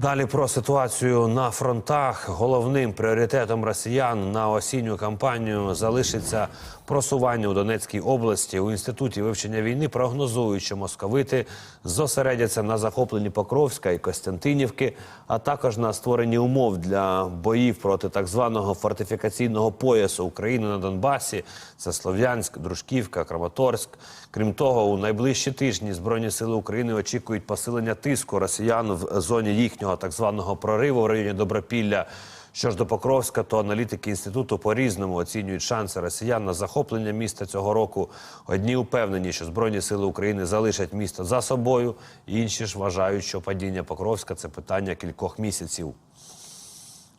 Далі про ситуацію на фронтах. Головним пріоритетом росіян на осінню кампанію залишиться просування у Донецькій області. У інституті вивчення війни прогнозують, що московити зосередяться на захопленні Покровська і Костянтинівки, а також на створенні умов для боїв проти так званого фортифікаційного поясу України на Донбасі. Це Слов'янськ, Дружківка, Краматорськ. Крім того, у найближчі тижні Збройні сили України очікують посилення тиску росіян в зоні їхнього так званого прориву в районі Добропілля. Що ж до Покровська, то аналітики інституту по-різному оцінюють шанси росіян на захоплення міста цього року. Одні упевнені, що Збройні сили України залишать місто за собою, інші ж вважають, що падіння Покровська це питання кількох місяців.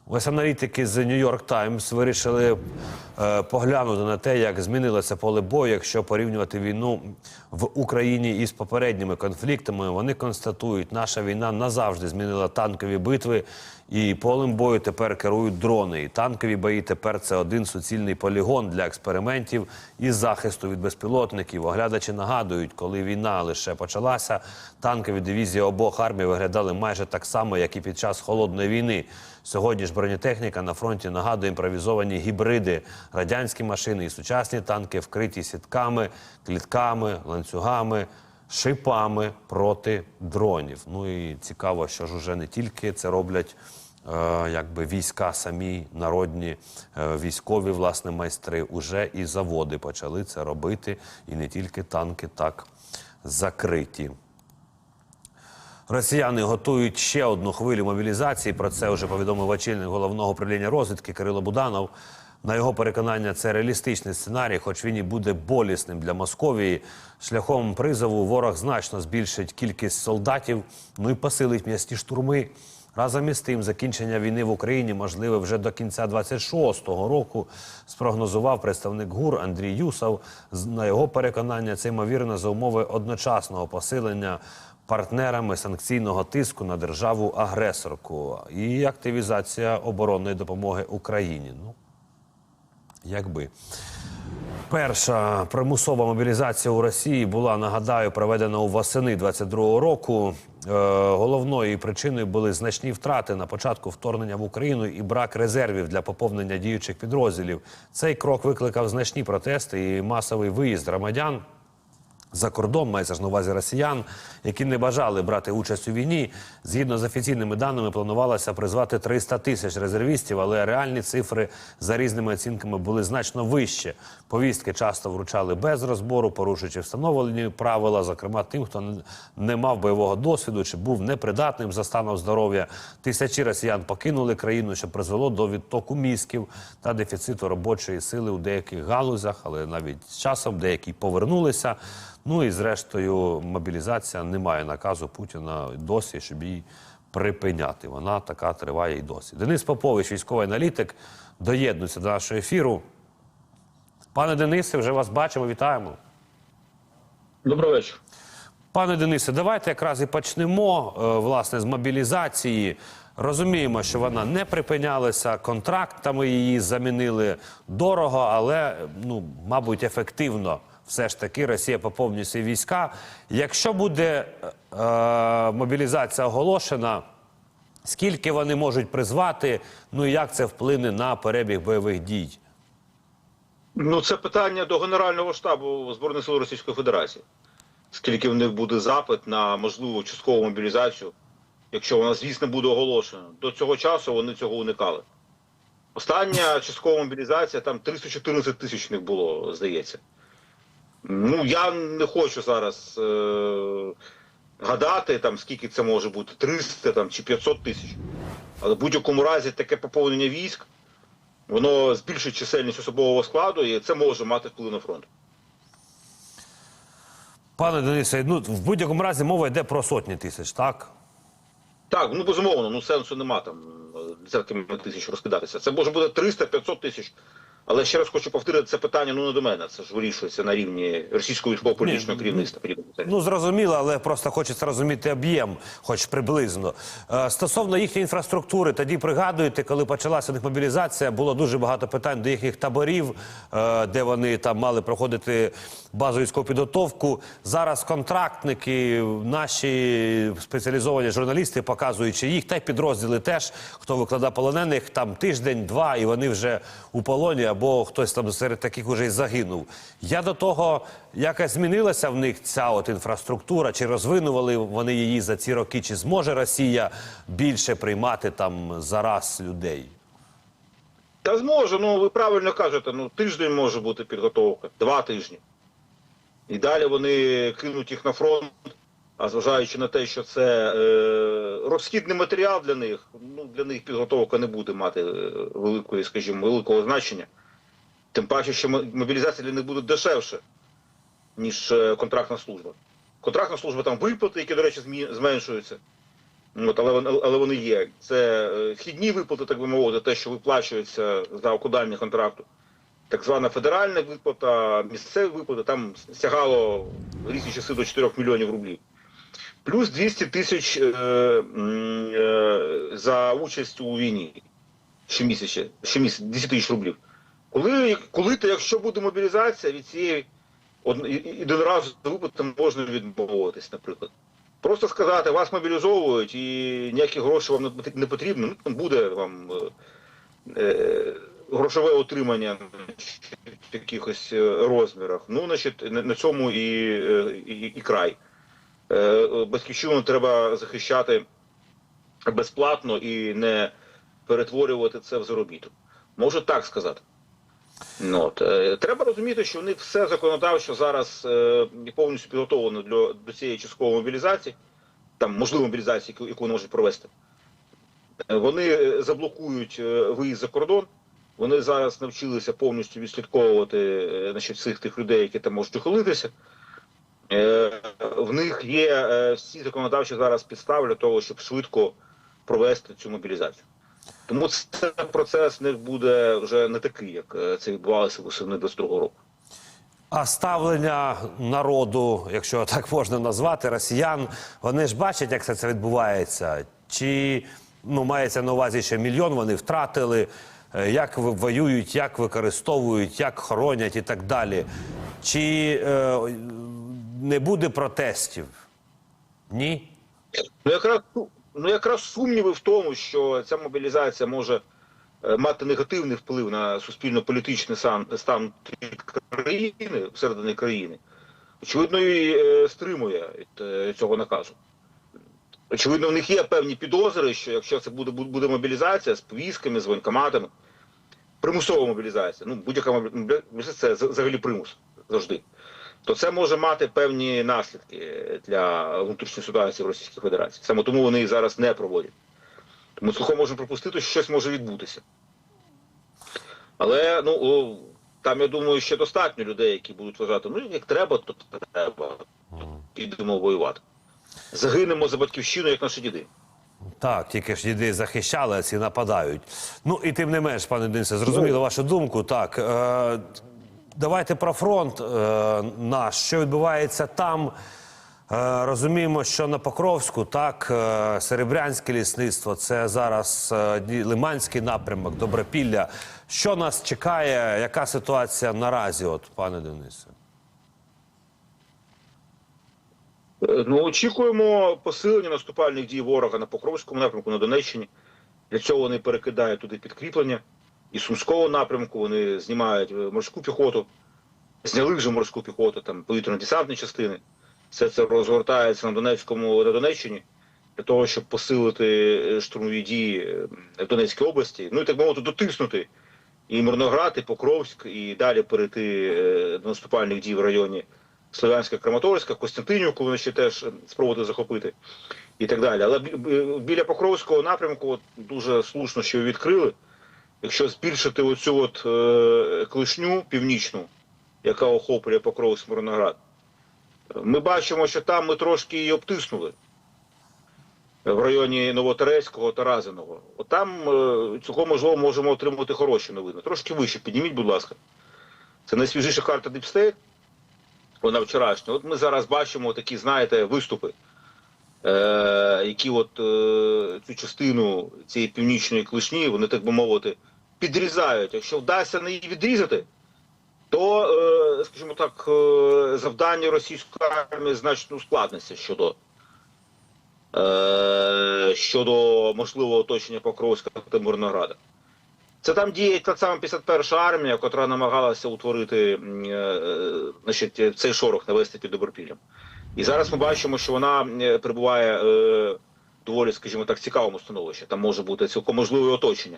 Ось аналітики з Нью-Йорк Таймс вирішили е, поглянути на те, як змінилося поле бою, якщо порівнювати війну в Україні із попередніми конфліктами. Вони констатують, наша війна назавжди змінила танкові битви, і полем бою тепер керують дрони. І танкові бої тепер це один суцільний полігон для експериментів і захисту від безпілотників. Оглядачі нагадують, коли війна лише почалася, танкові дивізії обох армій виглядали майже так само, як і під час холодної війни. Сьогодні ж бронетехніка на фронті нагадує імпровізовані гібриди, радянські машини і сучасні танки вкриті сітками, клітками, ланцюгами, шипами проти дронів. Ну і цікаво, що ж уже не тільки це роблять. е, Якби війська самі народні е, військові власне майстри уже і заводи почали це робити, і не тільки танки так закриті. Росіяни готують ще одну хвилю мобілізації. Про це вже повідомив очільник головного управління розвідки Кирило Буданов. На його переконання, це реалістичний сценарій, хоч він і буде болісним для Московії. Шляхом призову ворог значно збільшить кількість солдатів, ну і посилить м'ясні штурми. Разом із тим, закінчення війни в Україні можливе вже до кінця 26-го року, спрогнозував представник ГУР Андрій Юсов. На його переконання, це ймовірно за умови одночасного посилення партнерами санкційного тиску на державу-агресорку і активізація оборонної допомоги Україні. Ну, якби. Перша примусова мобілізація у Росії була, нагадаю, проведена у восени 22-го року. Е, головною причиною були значні втрати на початку вторгнення в Україну і брак резервів для поповнення діючих підрозділів. Цей крок викликав значні протести і масовий виїзд громадян за кордон, мається ж на увазі росіян, які не бажали брати участь у війні. Згідно з офіційними даними, планувалося призвати 300 тисяч резервістів, але реальні цифри за різними оцінками були значно вище. Повістки часто вручали без розбору, порушуючи встановлені правила, зокрема тим, хто не- мав бойового досвіду чи був непридатним за станом здоров'я. Тисячі росіян покинули країну, що призвело до відтоку мізків та дефіциту робочої сили у деяких галузях, але навіть з часом деякі повернулися. Ну і зрештою, мобілізація не має наказу Путіна досі, щоб її припиняти. Вона така триває і досі. Денис Попович, військовий аналітик, доєднується до нашого ефіру. Пане Денисе, вже вас бачимо, вітаємо. Добрий вечір. Пане Денисе, давайте якраз і почнемо е, власне з мобілізації. Розуміємо, що вона не припинялася контрактами, її замінили дорого, але ну, мабуть, ефективно. Все ж таки Росія поповнює свої війська. Якщо буде е, мобілізація оголошена, скільки вони можуть призвати, ну і як це вплине на перебіг бойових дій? Ну, це питання до Генерального штабу Збройних сил Російської Федерації. Скільки в них буде запит на можливу часткову мобілізацію, якщо вона, звісно, буде оголошена. До цього часу вони цього уникали. Остання часткова мобілізація, там 314 тисяч них було, здається. Ну, я не хочу зараз е- гадати, там, скільки це може бути, 300 там, чи 500 тисяч. Але в будь-якому разі таке поповнення військ, воно збільшить чисельність особового складу, і це може мати вплив на фронт. Пане Денисе, ну в будь-якому разі мова йде про сотні тисяч, так? Так, ну безумовно, ну сенсу нема там десятками тисяч розкидатися. Це може бути 300-500 тисяч. Але ще раз хочу повторити, це питання ну не до мене. Це ж вирішується на рівні російського військово-політичного Ні, керівництва. Ну зрозуміло, але просто хочеться розуміти об'єм, хоч приблизно. Е, Стосовно їхньої інфраструктури, тоді пригадуєте, коли почалася них мобілізація, було дуже багато питань до їхніх таборів, е, де вони там мали проходити базову військову підготовку. Зараз контрактники, наші спеціалізовані журналісти, показуючи їх, та й підрозділи теж, хто викладає полонених, там тиждень-два, і вони вже у полоні, або хтось там серед таких уже й загинув. Я до того, якось змінилася в них ця от інфраструктура, чи розвинували вони її за ці роки, чи зможе Росія більше приймати там зараз людей? Та зможе, ну ви правильно кажете, ну тиждень може бути підготовка, два тижні. І далі вони кинуть їх на фронт, а зважаючи на те, що це е, розхідний матеріал для них, ну для них підготовка не буде мати е, великої, скажімо, великого значення. Тим паче, що мобілізація для них буде дешевше, ніж е, контрактна служба. Контрактна служба там виплати, які, до речі, зменшуються. От, але, але вони є. Це е, вхідні виплати, так би мовити, те, що виплачується за укладання контракту. Так звана федеральна виплата, місцеві виплати, там сягало в різні часи до 4 мільйонів рублів. Плюс 200 тисяч е, е, за участь у війні щомісяця, щомісяця 10 тисяч рублів. Коли, коли то, якщо буде мобілізація, від цієї од- і- і- виплати можна відмовитись, наприклад. Просто сказати, вас мобілізовують і ніякі гроші вам не потрібно, ну там буде вам е, е, грошове отримання в якихось е, розмірах. Ну, значить, на, на цьому і, е, і, і край. Е, Батьківщину треба захищати безплатно і не перетворювати це в заробіток. Можу так сказати. Ну, от, е, треба розуміти, що у них все законодавчо зараз е, повністю підготовлено для, до цієї часткової мобілізації, там можливо мобілізації, яку, яку вони можуть провести. Е, Вони е, заблокують виїзд за кордон. Вони зараз навчилися повністю відслідковувати значить, всіх тих людей, які там можуть ухилитися. Е, В них є е, всі законодавчі зараз підстави для того, щоб швидко провести цю мобілізацію. Тому це процес них буде вже не такий, як е, це відбувалося восени 22 року. А ставлення народу, якщо так можна назвати, росіян, вони ж бачать, як все це відбувається. Чи ну, мається на увазі, що мільйон вони втратили, е, як воюють, як використовують, як хоронять і так далі. Чи е, не буде протестів? Ні? Ну якраз ну якраз сумніви в тому, що ця мобілізація може е, мати негативний вплив на суспільно-політичний стан, країни всередині країни. Очевидно, і е, стримує е, цього наказу. Очевидно, в них є певні підозри, що якщо це буде, буде мобілізація з повістками, з воєнкоматами, примусова мобілізація, ну будь-яка мобілізація це взагалі примус завжди. То це може мати певні наслідки для внутрішньої ситуації в Російській Федерації. Саме тому вони її зараз не проводять. Тому цілком можна пропустити, що щось може відбутися. Але ну там, я думаю, ще достатньо людей, які будуть вважати, ну як треба, то треба. Підемо воювати. Загинемо за батьківщину, як наші діди. Так, тільки ж діди захищали, а ці нападають. Ну і тим не менш, пане Денисе, зрозуміло вашу думку. Так е, давайте про фронт е, наш. Що відбувається там? Е, розуміємо, що на Покровську, так, е, Серебрянське лісництво, це зараз е, Лиманський напрямок, Добропілля. Що нас чекає? Яка ситуація наразі, от, пане Денисе? Е, Ну, очікуємо посилення наступальних дій ворога на Покровському напрямку на Донеччині. Для цього вони перекидають туди підкріплення. І Сумського напрямку вони знімають е, морську піхоту, зняли вже морську піхоту, там повітряно-десантні частини. Все це розгортається на Донецькому на Донеччині для того, щоб посилити е, штурмові дії е, в Донецькій області. Ну і так мовити, дотиснути і Мирноград, і Покровськ, і далі перейти до наступальних дій в районі Слов'янська, Краматорська, Костянтинівку вони ще теж спробувати захопити і так далі. Але бі- бі- біля Покровського напрямку от, дуже слушно, що відкрили. Якщо збільшити оцю от е, клишню північну, яка охоплює Покровськ Мирноград, ми бачимо, що там ми трошки її обтиснули. в районі Новотерецького та Разиного. От там е, цілком можливо можемо отримати хороші новини. Трошки вище підніміть, будь ласка. Це найсвіжіша карта State. Вона вчорашня. От ми зараз бачимо такі, знаєте, виступи, е, які от е, цю частину цієї північної клишні, вони, так би мовити, підрізають. Якщо вдасться не її відрізати, то, е, скажімо так, е, завдання російської армії значно ускладниться щодо, е, щодо можливого оточення Покровська та Мирнограда. Це там діє та сама 51-ша армія, яка намагалася утворити значить, цей шорох навести під Добропіллям. І зараз ми бачимо, що вона перебуває доволі, скажімо так, цікавому становищі. Там може бути цілком можливе оточення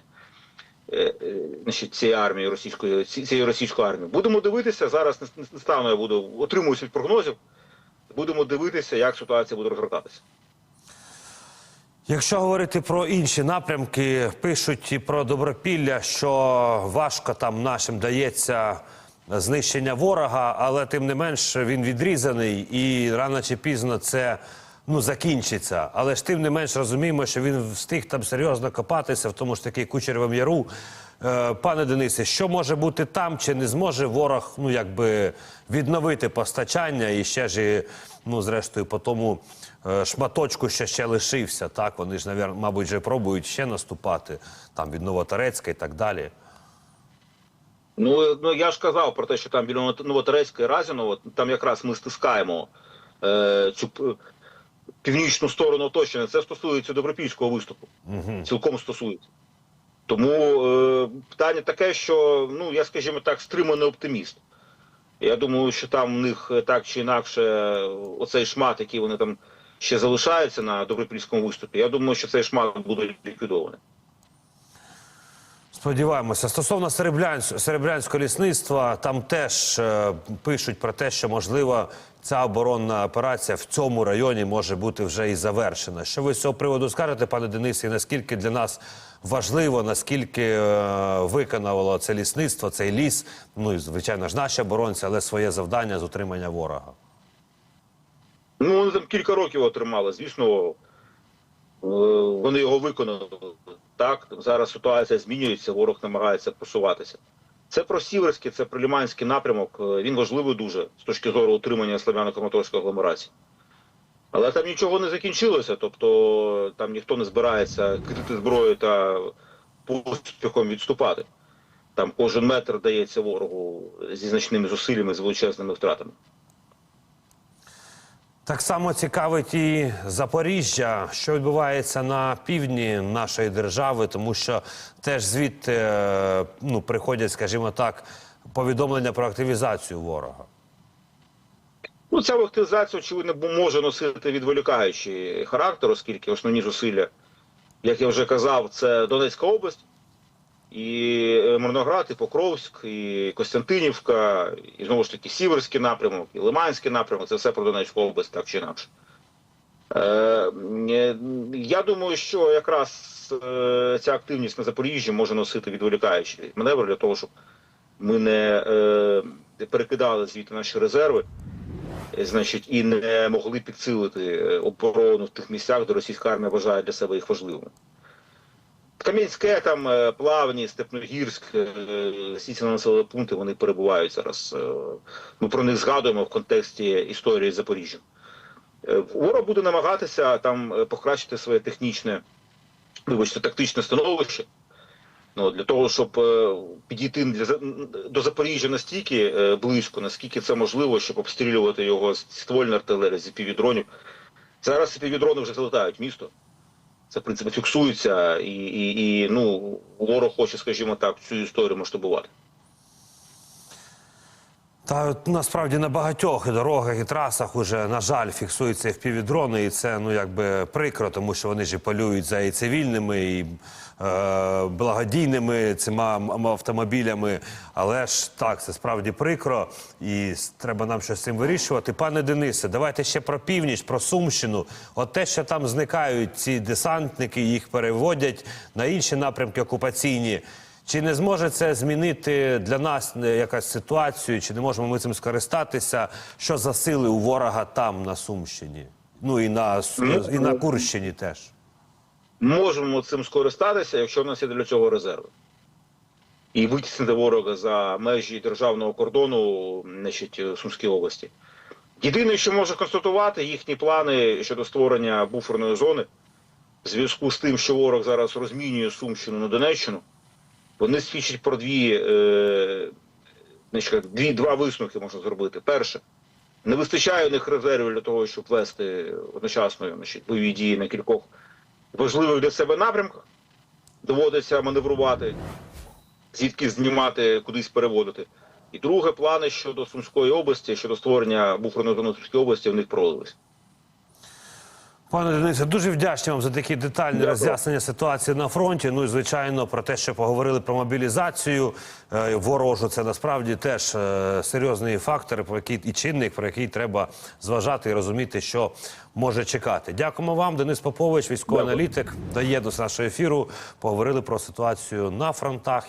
значить, цієї армії російської цієї російської армії. Будемо дивитися. Зараз не, стану я буду отримуюсь від прогнозів. Будемо дивитися, як ситуація буде розгортатися. Якщо говорити про інші напрямки, пишуть і про Добропілля, що важко там нашим дається знищення ворога, але тим не менш він відрізаний і рано чи пізно це ну, закінчиться. Але ж тим не менш розуміємо, що він встиг там серйозно копатися, в тому ж таки Кучеревому яру. Е, Пане Денисе, що може бути там, чи не зможе ворог ну якби відновити постачання і ще ж ну зрештою по тому е, шматочку, що ще лишився, так вони ж навер- мабуть, вже пробують ще наступати там від Новоторецька і так далі. Ну, ну я ж казав про те, що там біля Ново- Новотерецька і Разіново, там якраз ми стискаємо е, цю північну сторону оточення. Це стосується добропільського виступу. Цілком стосується. Тому е, питання таке, що ну я, скажімо так, стриманий оптиміст. Я думаю, що там в них е, так чи інакше оцей шмат, який вони там ще залишаються на добропільському виступі. Я думаю, що цей шмат буде ліквідований. Сподіваємося. Стосовно Серебрянсь- Серебрянського лісництва, там теж е, пишуть про те, що можливо ця оборонна операція в цьому районі може бути вже і завершена. Що ви з цього приводу скажете, пане Денисе, і наскільки для нас важливо, наскільки е, це лісництво, цей ліс, ну і звичайно ж наші оборонці, але своє завдання з утримання ворога. Ну, вони там кілька років отримали. Звісно, вони його виконали. Так, зараз ситуація змінюється, ворог намагається просуватися. Це про Сіверський, це про Ліманський напрямок. е, Він важливий дуже з точки зору утримання славяно-краматорської агломерації. Але там нічого не закінчилося, тобто там ніхто не збирається крити зброю та поспіхом відступати. Там кожен метр дається ворогу зі значними зусиллями, з величезними втратами. Так само цікавить і Запоріжжя, що відбувається на півдні нашої держави, тому що теж звідти е, ну, приходять, скажімо так, повідомлення про активізацію ворога. Ну, ця активізація, очевидно, може носити відволікаючий характер, оскільки основні зусилля, як я вже казав, це Донецька область, і е, Мирноград, і Покровськ, і Костянтинівка, і знову ж таки Сіверський напрямок, і Лиманський напрямок це все про Донецьку область, так чи інакше. Е, е, я думаю, що якраз е, ця активність на Запоріжжі може носити відволікаючий маневр для того, щоб ми не е, перекидали звідти наші резерви значить, і не могли підсилити оборону в тих місцях, де російська армія вважає для себе їх важливими. Кам'янське, там е, Плавні, Степногірськ, е, всі ці населені пункти вони перебувають зараз. е, Ми про них згадуємо в контексті історії Запоріжжя. Е, Ворог буде намагатися там е, покращити своє технічне, вибачте, тактичне становище. Ну, для того, щоб е, підійти до Запоріжжя настільки е, близько, наскільки це можливо, щоб обстрілювати його з ствольної артилерії, з півдронів. Зараз півдрони вже залетають місто. Це, в принципі, фіксується, і, і, і ну, ворог хоче, скажімо так, цю історію масштабувати. Та насправді на багатьох дорогах і трасах уже, на жаль, фіксуються впівдрони, і це ну якби прикро, тому що вони ж і полюють за і цивільними, і благодійними цими автомобілями. Але ж так, це справді прикро, і треба нам щось з цим вирішувати. Пане Денисе, давайте ще про північ, про Сумщину. От те, що там зникають ці десантники, їх переводять на інші напрямки окупаційні. Чи не зможе це змінити для нас е, якась ситуацію, чи не можемо ми цим скористатися? Що за сили у ворога там на Сумщині? Ну і на Ну, і на ну. Курщині теж. Можемо цим скористатися, якщо в нас є для цього резерви. І витіснити ворога за межі державного кордону значить, Сумській області. Єдине, що можу констатувати, їхні плани щодо створення буферної зони в зв'язку з тим, що ворог зараз розмінює Сумщину на Донеччину, вони свідчать про дві, е, дві два висновки можна зробити. Перше, не вистачає у них резервів для того, щоб вести одночасно значить, бойові дії на кількох важливих для себе напрямках. Доводиться маневрувати, звідки знімати, кудись переводити. І друге, плани щодо Сумської області, щодо створення буферної зони Сумської області, в них провалились. Пане Денисе, дуже вдячні вам за такі детальні Дякую. роз'яснення ситуації на фронті. Ну і звичайно про те, що поговорили про мобілізацію е, ворожу. Це насправді теж е, серйозний фактор, про який і чинник, про який треба зважати і розуміти, що може чекати. Дякуємо вам, Денис Попович, військовий Дякую. аналітик. Доєднався до нашого ефіру. Поговорили про ситуацію на фронтах.